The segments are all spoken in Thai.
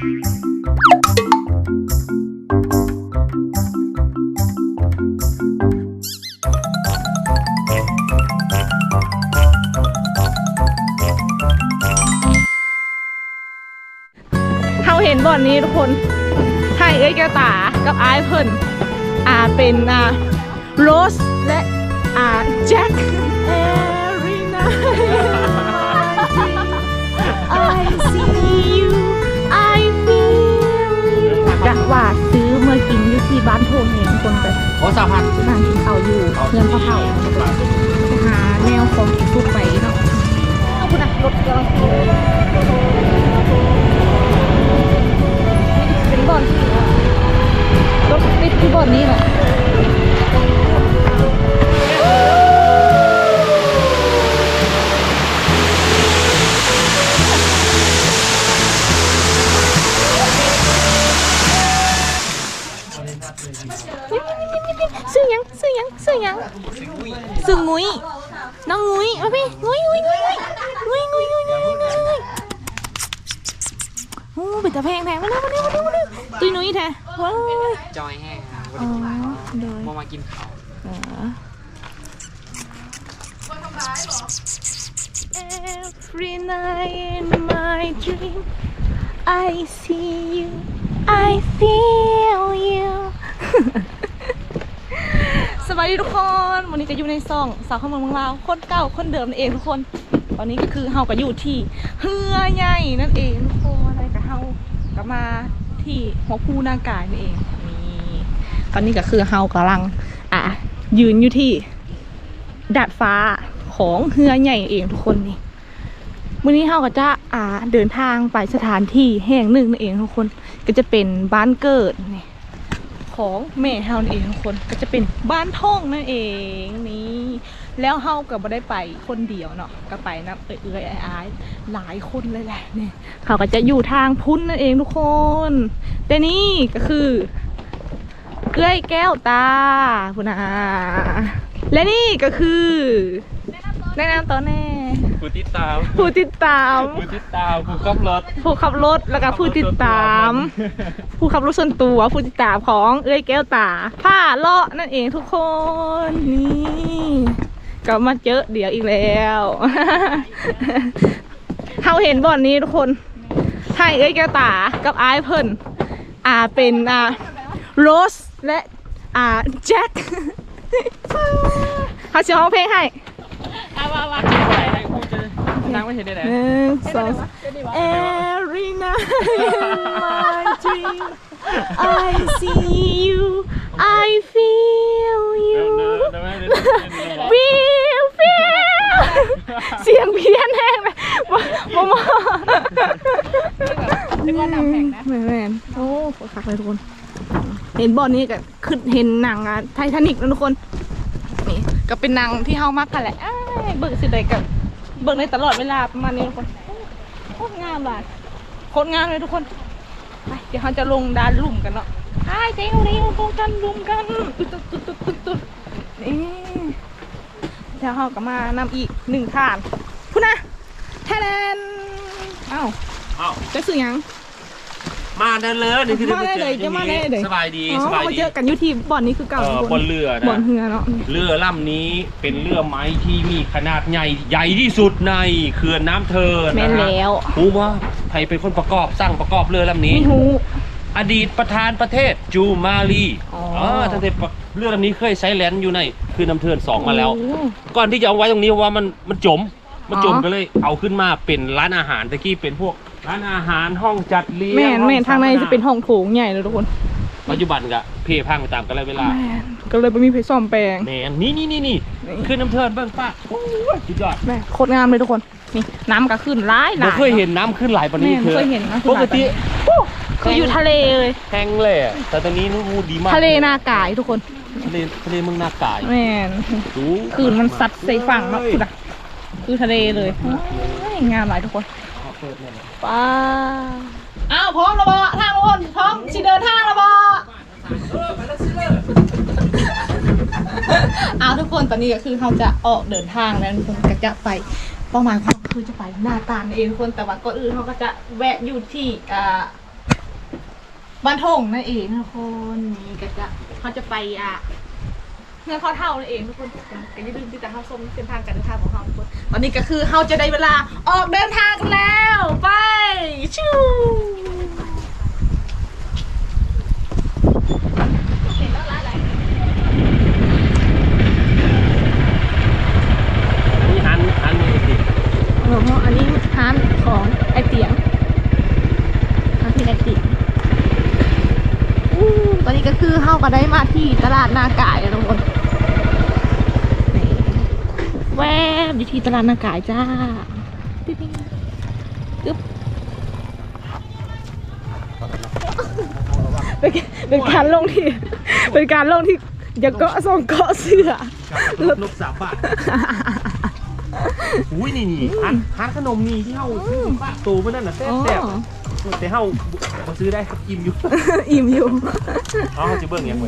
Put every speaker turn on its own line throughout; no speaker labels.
เขาเห็นบ่อนนี้ทุกคนให้เอ้ยแกตา กับไอายเพิ่น อ่า เป็นอ่าโรสและ อ่า แจ็คเอรีนา I see ว่าซื้อเมื่อกินอยู่ที่บ้านโพงเองคนไป
โอ้สามพัน
นั่งกินข้าวอยู่เงินพ่อเฒ่าไปหาแนวของกินทุกไปเนาะเอาคุณอะรถกำลังเป็นบ่อนที่รถติดที่บ่อนนี้แหละ โอ้เป็นตะแพงแพงมาเร็วมาเร็วมาเร็วมาเร็วตุยนุ้ยแท้ว้าว
จอยแห้งครับ
อ๋อเดี๋ยว
มามากินข้าว
อ๋อ Every night in my dream I see you I feel you สวัสดีทุกคน วันนี้ก็อยู่ในซองสาวข้ามเมืองเมืองลาวคนเก่าคนเดิมนั่นเองทุกคน ตอนนี้ก็คือเฮาก็อยู่ที่เฮือใหญ่นั่นเองทุกคน ก็มาที่หัวภูนากายนั่เองนี่ตอนนี้ก็คือเฮากำลัง อะ ยืนอยู่ที่ดาดฟ้าของเฮือใหญ่เองทุกคนนี่วันนี้เฮาก็จะอ่าเดินทางไปสถานที่แห่งหนึ่งนั่นเองทุกคนก็จะเป็นบ้านเกิดนี่ของแม่เฮานั่นเองทุกคนก็จะเป็นบ้านท่องนั่นเองนี่ แล้วเฮาก็บ่ได้ไปคนเดียวเนาะก็ไปนะเอื้อยๆอ้ายๆหลายคนเลยแหละเนี่ยเขาก็จะอยู่ทางพุ้นนั่นเองทุกคน แต่นี่ก็คือเอื้อยแก้วตาคุณอาและนี่ก็คือแนะนำตัวแน่
ผู้ติดตาม
ผู้ติดตาม
ผู้ติดตามผู้ขับรถ
ผู้ขับรถแล้วก็ผู้ติดตาม ผู้ขับรถส่วนตัวผู้ติดตามของเอ้ยแก้วตาผ้าเลาะนั่นเองทุกคนนี่ ก็มาเจอเดี๋ยวอีกแล้วเขาเห็นบ่อนนี้ทุกคนให้เอ้ยแก้วตากับไอายเพิ่น อ่าเป็นอ่าโรสและอ่าแจ็คเขาจะร้องเพลงให้
อาว่าว่าอะไรให้พูดจะนั่งไม่เห็นได้ไหน
หนึ่งสอง Every night in my dream I see you I feel you feel feel เสียงเพี้ยนแห้งเลยบ่บ่มา
นึก ว่านำแข่งนะ
แม่นแม่นโอ้โหคักเลยทุกคน เห็นบอลนี้ก็ขึ้นเห็นหนังอะไททานิกนะทุกคน นี่ก็เป็นหนังที่เฮามักกันแหละอ้ายเบิกสิได้กับเบิกในตลอดเวลาประมาณนี้ทุกคนโคตรงามเลยโคตรงามเลยทุกคนไปเดี๋ยวเราจะลงดานลุ่มกันเนาะไอ้เจ๊งเร็วลงกันลุ่มกันตุ๊ดตุ๊ดตุ๊ดตุ๊ดตุ๊ดตุ๊ดนี่เดี๋ยวเราก็มานำอีกหนึ่งทานพูดนะแทนเอ้า
เอ้า
จะสื่อหยัง
มาเดินเลยนี่คือ
มาได้เลยจะมาได้เลย
สบายดี
อ๋อ
สบาย
มา
ดี
เจอกันอยู่ที่บ่อนนี้คือเก่า
เอ่อ
ทุก
บ
คน
นเรือ
บ่อ
นะ
นเฮือเนาะ
เรือลำนี้เป็นเรือไม้ที่มีขนาดใหญ่ใหญ่ที่สุดในเขื่อนน้ำเทิน
แม่น
นะฮะ
แล้ว
รู้ว่าใครเป็นคนประกอบสร้างประกอบเรือลำนี้
มีหู
อดีตประธานประเทศจูมาลี
อ๋ออ๋
ตั้งแต่เรือลำนี้เคยใช้แลนด์อยู่ในคือน้ำเทินสองมาแล้ว
โอ้
ก่อนที่จะเอาไว้ตรงนี้เพราะว่ามันมันจมมันจม
อ๋อ
ก็เลยเอาขึ้นมาเป็นร้านอาหารตะกี้เป็นพวก ร้านอาหารห้องจัดเลี้ยง
แม่น
ห้อ
แม่นทางใน
สัมม
จะเป็นห้องโถงใหญ่เลยทุกคน
ปัจจุบันก็เพพังไปตามกันเลยเวลา
แม่นก็เลยไม่มีเพชรซ่อมแปลง
แมนนี่นี่นี่นี่
นี่
คือน้ำเทินเบิ้งป้าโอ้ยสุดยอด
แม่โคตรงามเลยทุกคนนี่น้ำก็ขึ้นร้ายห
เรา
ลาย
เคยเห็นน้ำขึ้นหลายปานนี้
แม่น
คือ
เคยเห็นน้ำขึ้น
ป
หลาย
กติ
คืออยู่ทะเลเลย
แห้งเลยอะแต่ตอนนี้นู้นดีมาก
ทะเลนากายทุกคน
ทะเลทะเลเมืองนากาย
แม่น
ดู
คืนมันซัดใส่ฝั่งเนาะคืออะคือทะเลเลยโอ้ยงามหลายทุกคน ป้าอ้าวพร้อมแล้วบ่ทางทุกคนพร้อมสิเดินทางแล้วบ่อ้าวทุกคนตอนนี้ก็คือเราจะออกเดินทางแล้วทุกคนก็จะไปเป้าหมายของเราคือจะไปหน้าตาลเองทุกคนแต่ว่าก่อนอื่นเขาก็จะแวะอยู่ที่อ่าบ้านทงนั่นเองทุกคนนี่ก็จะเขาจะไปอะ เงินพ่อเท่านั่นเองทุกคนก็อย่าลืมที่จะเข้าชมเส้นทางการเดินทางของเขาทุกคนตอนนี้ก็คือเขาจะได้เวลาออกเดินทางกันแล้วไปชิว
นี่หันหันมือสิ
เออเพราะอันนี้ร้านของไอเตียงร้านที่ไอเตียงอู้ตอนนี้ก็คือเข้าก็ได้มาที่ตลาดนากายแล้วทุกคน แวบอยู่ที่ตลาดนากายจ้าปิ๊บปิ๊บปึ๊บเป็นเป็นการลงที่ เป็นการลงที่อย่าเกาะส่งเกาะเสือ
กับลูกสามบาทอุ้ยนี่นี่หันหันขนมนี่ที่เฮาซื้อป้าตูมันนั่นน่ะแซ่บแซ่บแต่เฮาบ่ซื้อได้อิ่มอยู่
อิ่มอยู่
เอาเฮาจะเบิ่งยังไง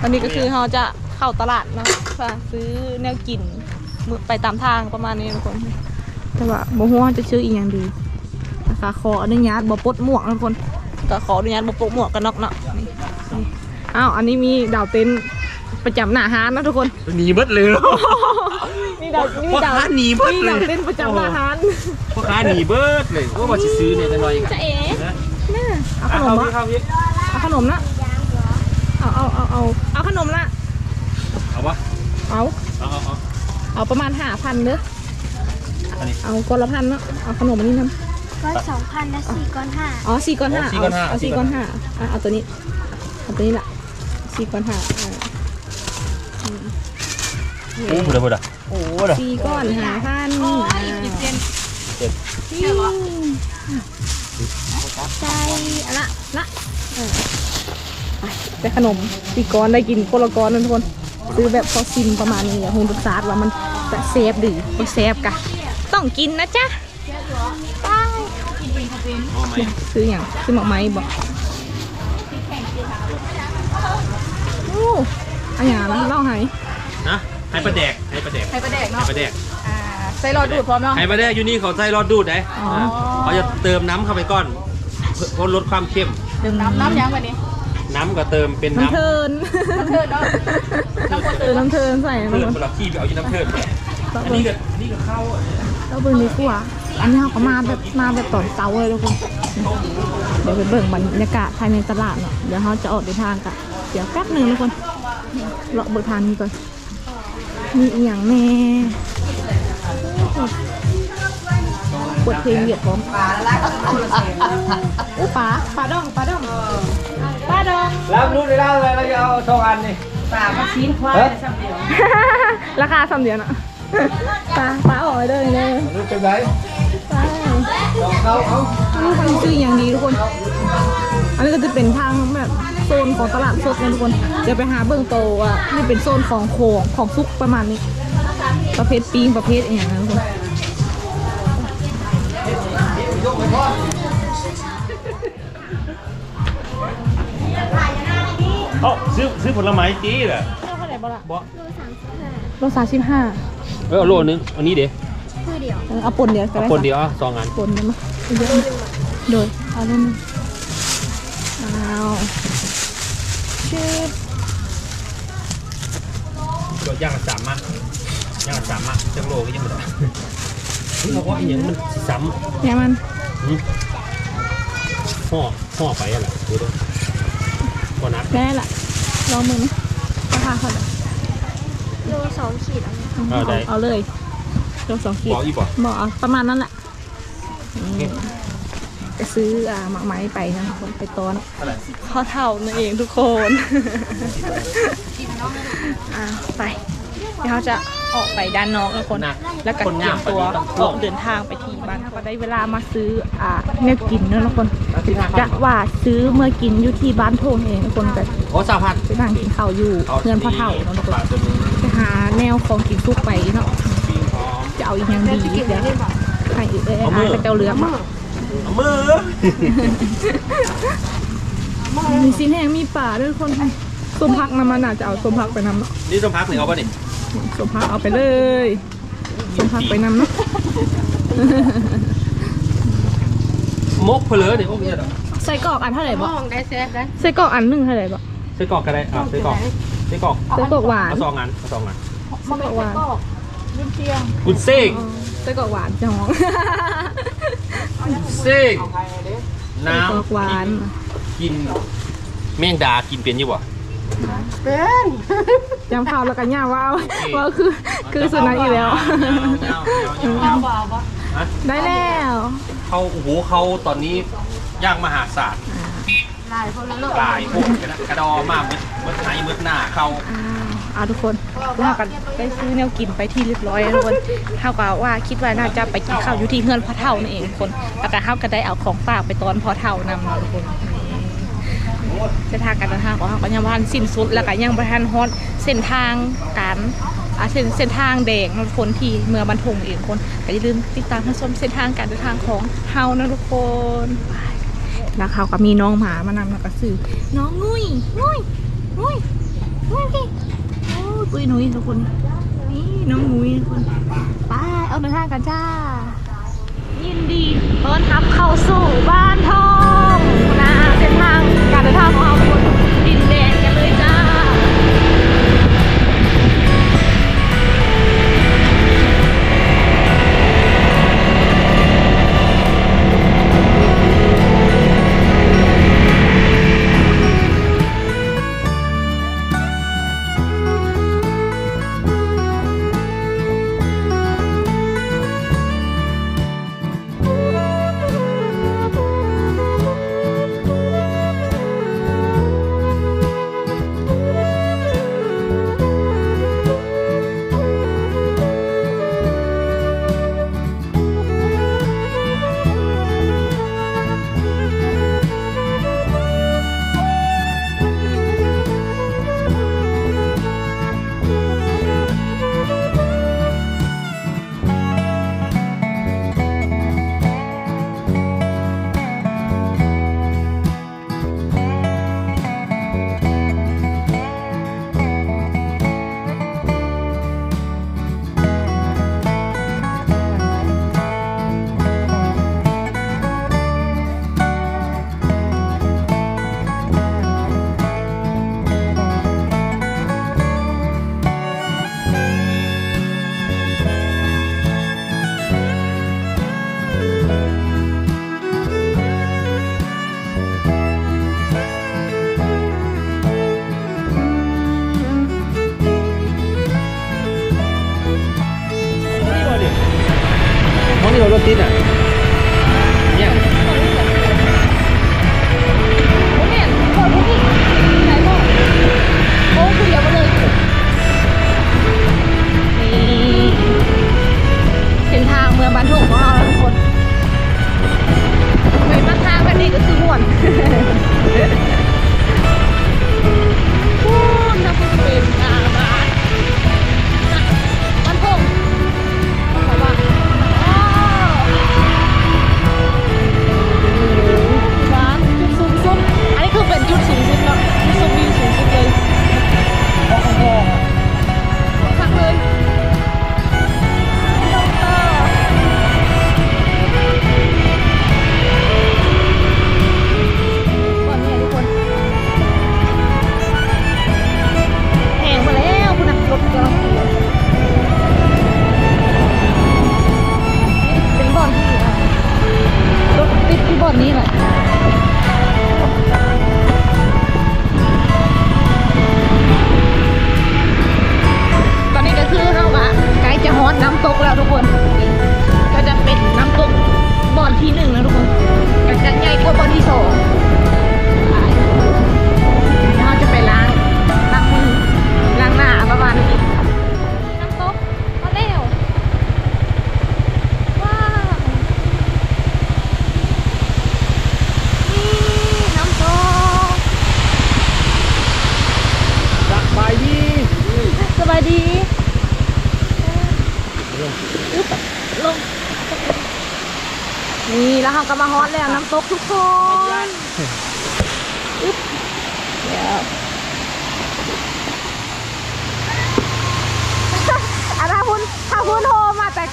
ตอนนี้ก็คือเราจะเข้าตลาดเนาะเพื่อซื้อแนวกินมื้อ ไปตามทางประมาณนี้ทุกคน แต่ว่าโมโหว่าจะซื้ออีกอย่างดีนะคะขออนุญาตบ่ปลดหมวกนะทุกคนก็ขออนุญาตบ่ปลดหมวกกันนอกเนาะนี่นี่อ้าวอันนี้มีดาวเต็นท์ประจำหน้าห้านนะทุกคน
หนีเบิดเลย
มีดาวมี
พ่อ
ดาว
ค้าหนีเบิด
มี
เล
ดาวยเต็นท์ประจำหน้าห้าน
พ่อค้าหนีเบิดเลยว่าว่าสิซื้อเนี่ยจะน้อยอีก
จะเอ๋
นะ
น่าเอาข
เอา
นม
เข้าพี่
วะ
เข้าพี่
เอาขนมนะเอาเอาเอาเอาเอาขนมละ
เอาวะ
เอา
เอาเอาเอา
เอาประมาณห้าพันเด้อ
อันนี้
เอาก้อนละพันเนาะเอาขนมอันนี้น
ก้อนสองพันและสี่ก้อนห้าำ
อ๋อสี่ก้อนห้า
อ๋อสี่ก้อนห้า
เอาสี่ก้อนห้าอะเอาตัวนี้เอาตัวนี้ละสี่ก้อนห้าอ่าอืม
โอ้โหเลยบ่ดะโอ้โหเลย
สี่ก้อนห้าพันอ่า
เจ็ด
ใจอะละละเออไปได้ขนมสี่ก้อนได้กินคนละก้อนนะทุกคน ซื้อแบบพอซิมประมาณนี้อะฮูนรสชาติว่ามันจะเซฟดีบ่เซฟกะต้องกินนะจ๊ะไป
เอาไหม
ซื้ออย่างซื้อหมากไม้บอกโอ้อันอย่างนั้นเล่าให้
นะให้ประแดกให้ประแดก
ให้ประแดก
ให้
เนาะ
ประแดก
อ่าใส่รอดูดพร้อมเนาะ
ให้ประแดกอยู่นี่เขาใส่รอดดูดได้
อ๋อ
เขาจะเติมน้ำเข้าไปก่อนเพื่อเพื่อลดความเข้ม
ดื่มน้ำน้ำยังวันนี้
น้ำก็เติมเป็น
น้ำ
น้ำ
เทินน้ำเทินเนาะน้ำเทินน้ำเทินใส่
เพิ่ม
มา
สำหรับที่ไปเอาอยู่น้ำเทิมอันนี้ก็อันนี้ก็เข้าอะ
แล้วเบิ่งดีกว่าอันนี้เขาก็มาแบบมาแบบตอนเช้าเลยทุกคนเดี๋ยวไปเบิ่งบรรยากาศภายในตลาดเนาะเดี๋ยวเขาจะออกเดินทางกันเดี๋ยวแป๊บหนึ่งทุกคนเลาะเบิ่งทางนี้ก่อนมีอหย่างแน่ปวดเพลงเหยียดพร้อมอู้ปลาปลาดองปลาดองปลาดอง
แล้วรู้ได้แล้วเลยเราจะเอาสองอันนี่
ราคาสามเดียวนะปลาปลาออกไปเลยเลย
รู้เป็นไร
ไป
ลองเขาเอา
ลูกมันซื้ออย่างดีทุกคน อันนี้ก็จะเป็นทางแบบโซนของตลาดสดนะทุกคนเดี๋ยวไปหาเบื้องโตอะนี่เป็นโซนของโขงของซุกประมาณนี้ ประเภทปิ้งประเภทอย่างนั้นทุกคน
เอ้าซื้อซื้อผลไม้จีแหละ
เท่าไหร่บ้างล่ะ
บ่
โลสามสิบห้า
โลสามสิบห้า
เออเอาโลนึงอันนี้เดี๋ยว
คือเดียว
เอาปนเดียวก็
เอา
ได้
คนเดียวอะสองอัน
ปนได้ไหมเยอะโดยเอาเล่นงเอาเชิด
ก็ย่างละสามมะย่างละสามมะจังโลก็ยังไม่ได้เฮ้ยเขาว่าอหย่างมันสิซ้
เนี่ยมันำ
หืมห่อห่อไปอะไรดูด้วย ก่อนนัด
ได้ละลองมือไหมราคาเท่าไหร่
โลสองขีดเอาไหม
เอาได้
เอาเลยโลสองขีด
บอกอีกบ่
บอกเอาประมาณนั้นแหละ
โอเค
จะซื้ออ่าหมากไม้ไปนะทุกคนไปต้อน
เท่าไหร่
ข้อเท่านั่นเองทุกคนอ่าไปเดี๋ยวเขาจะออกไปด้านนอกทุกคน
นะ
แล้วก็
คน
เตรี
งายม
มตัว
ปานนี้ต้อง
ออกเดินทางไปที่บ้านเขาก็ได้เวลามาซื้ออ่าเนื้อกินเนอะทุกคน กะว่าซื้อเมื่อกินอยู่ที่บ้านโทงเองทุกคนแต่
โอ้สามพัน
ไปนั่งกินข้าวอยู่เงินพ่อเท่าเนาะทุกคน
บาทตัวนึง
ไปหาแนวของกินซุกไปเนาะ
ปิ้งพร้อม
จะเอาอีกอย่างดีเดี๋ยวให้อีกเอ้ย
เอามื
อา
อ
ยก็เจ้าเลือกมา
เอามือ
มีซีนแห้งมีป่าด้วยทุกคนส้มพักน้ำมันอาจจะเอาส้มพักไปนำเนาะ
นี่ต้องพักหนึ่งเอาป่ะนี่
ส้มพักเอาไปเลยส้มพักไปนำเนาะ
มกเพลอเนี่ยโอ้ยเนี่ยเหรอ
ใส่กรอกอันเท่าไหร่บ่
ห้องได้แซ่บได้
ใส่กรอกอันหนึ่งเท่าไหร่บ่
ซื้อกรอกก็ได้อ่าซื้อกรอกซื้อกรอก
ใส่กรอกหวาน
เอาสองอันเอาสองอัน
ใส่กรอกหวาน
คุณเซ้ง
ใส่กรอกหวานจ้อง
เซ้ง
ใส่กรอกหวาน
น้ำกินแมงดากินเป็นอยี่บ่
ยำเผาแล้วก็ย่าว้าวว้าวคือคือสุนัขอีกแล้วได้แล้ว
เขาโอ้โหเขาตอนนี้ย่างมหาศาล
หลายคนแล้วลูก
หลายพวกกระดอมากมืดมืดไหนมืดหน้าเขา
อ้าวเอาทุกคนเรากันไปซื้อแนวกินไปที่เรียบร้อยแล้วทุกคนเท่ากับว่าคิดว่าน่าจะไปกินข้าวอยู่ที่เฮือนพ่อเท่านั่นเองทุกคนแล้วก็เท่าก็ได้เอาของฝากไปตอนพ่อเท่านำเนาะทุกคน เส้นทางการเดินทางของเขาก็ยังพันสิ้นสุด แล้วก็ยังบ่ทันฮอดเส้นทางการเส้นเส้นทางแดงนาะทุกคนที่เมืองบรรทงเองคนก็อย่าลืมติดตามชมเส้นทางการเดินทางของเฮานะทุกคนแล้วเขาก็มีน้องหมามานำแล้วก็ซื้อน้องงุยงุยงุยงุยพี่โอ้ยปุยหนุยทุกคนนี่น้องหนุยทุกคนไปเอาเดินทางกันจ้า ยินดีต้อนรับเข้าสู่บ้านทองา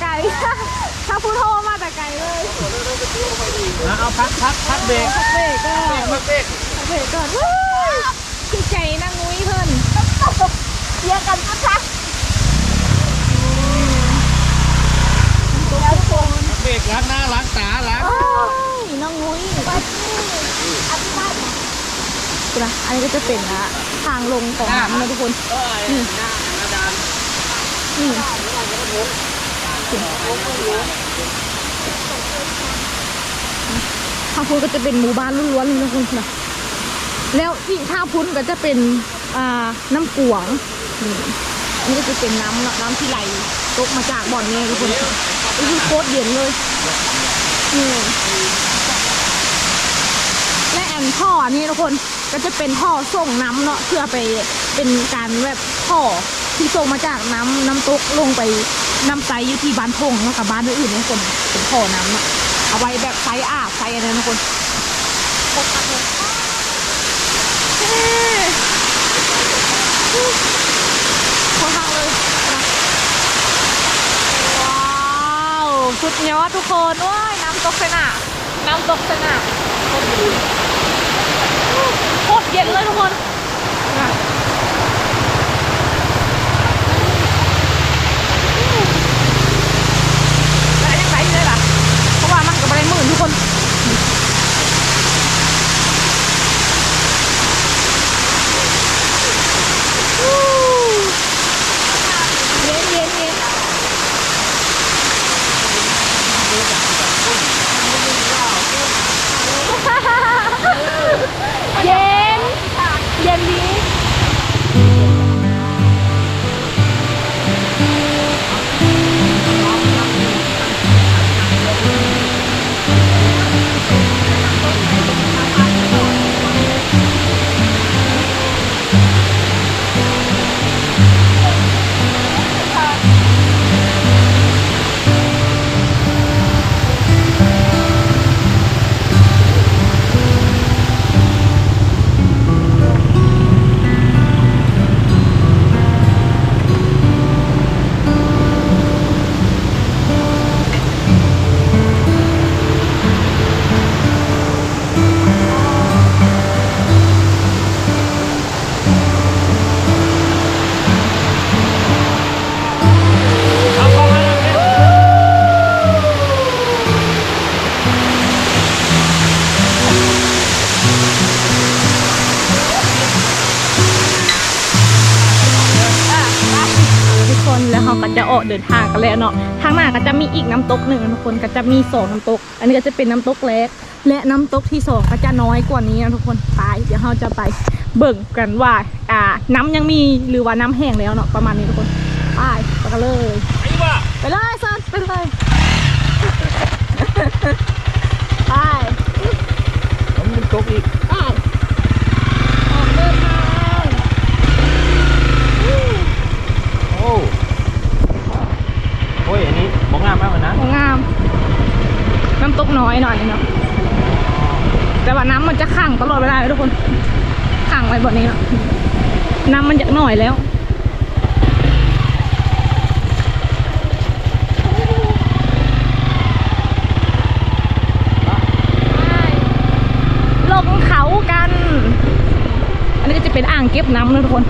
ไกล ถ้าคุณโทรมาแต่ไกลเลย
เอาพักพักพักเบรก
พักเบรกก่อเบรกก่อนวู้ยพี่ใจนั่งงุ้ยเพิ่นเสียกันนะคะแล้วทุกคน
เบรกล้างหน้าล้างตาล้าง
น้องงุ้ยปัดนี่อธิบายกูนะอันนี้ก็จะเป็นนะทางลงของน้ำนะทุกคนนี่นี่ ทางพุ้นก็จะเป็นหมู่บ้านล้วนๆเลยนะคุณนะแล้วอีกท่าพุ้นก็จะเป็นอ่าน้ำกวงนี่อันนี้ก็จะเป็นน้ำนาะน้ำที่ไหลตกมาจากบ่อนนี่ทุกคนนี่คือโคตรเย็นเลยนี่และแอนท่อนี่ทุกคนก็จะเป็นท่อส่งน้ำเนาะเพื่อไปเป็นการแบบท่อ ที่ส่งมาจากน้ำน้ำตกลงไปน้ำไซอยู่ที่บ้านพงแล้วกับบ้านอื่นๆทุกคนเป็นท่อน้ำเนาะเอาไว้แบบไซอาบไซอะไรนะทุกคนเฮ้ขอทางเลยว้าวสุดยอดทุกคนว้ายน้ำตกเสนาน้ำตกเสนาโคตรเย็นเลยทุกคน แล้วเนาะทางหน้าก็จะมีอีกน้ำตกหนึ่งนะทุกคนก็จะมีสองน้ำตก อันนี้ก็จะเป็นน้ำตกเล็กและน้ำตกที่สองก็จะน้อยกว่านี้นะทุกคนไปเดี๋ยวเราจะไปเบิ่งกันว่าอ่า น้ำยังมีหรือว่าน้ำแห้งแล้วเนาะประมาณนี้ทุกคนไปไปกันเลย
ไอ้ว่า
ไปเลยซันไปเลยไป
ผมมันตกอีก
ไปออกเดินทาง
โอ้โอ้ยอันนี้มอ งงามมากเลยนะ
โอ้งาม น้ำตกน้อยหน่อยเนาะแต่ว่าน้ำมันจะขังตลอดเวลาเลยทุกคนขังไว้บนนี้เนาะน้ำมันจะหน่อยแล้วลงเขากัน อันนี้ก็จะเป็นอ่างเก็บน้ำนะทุกคน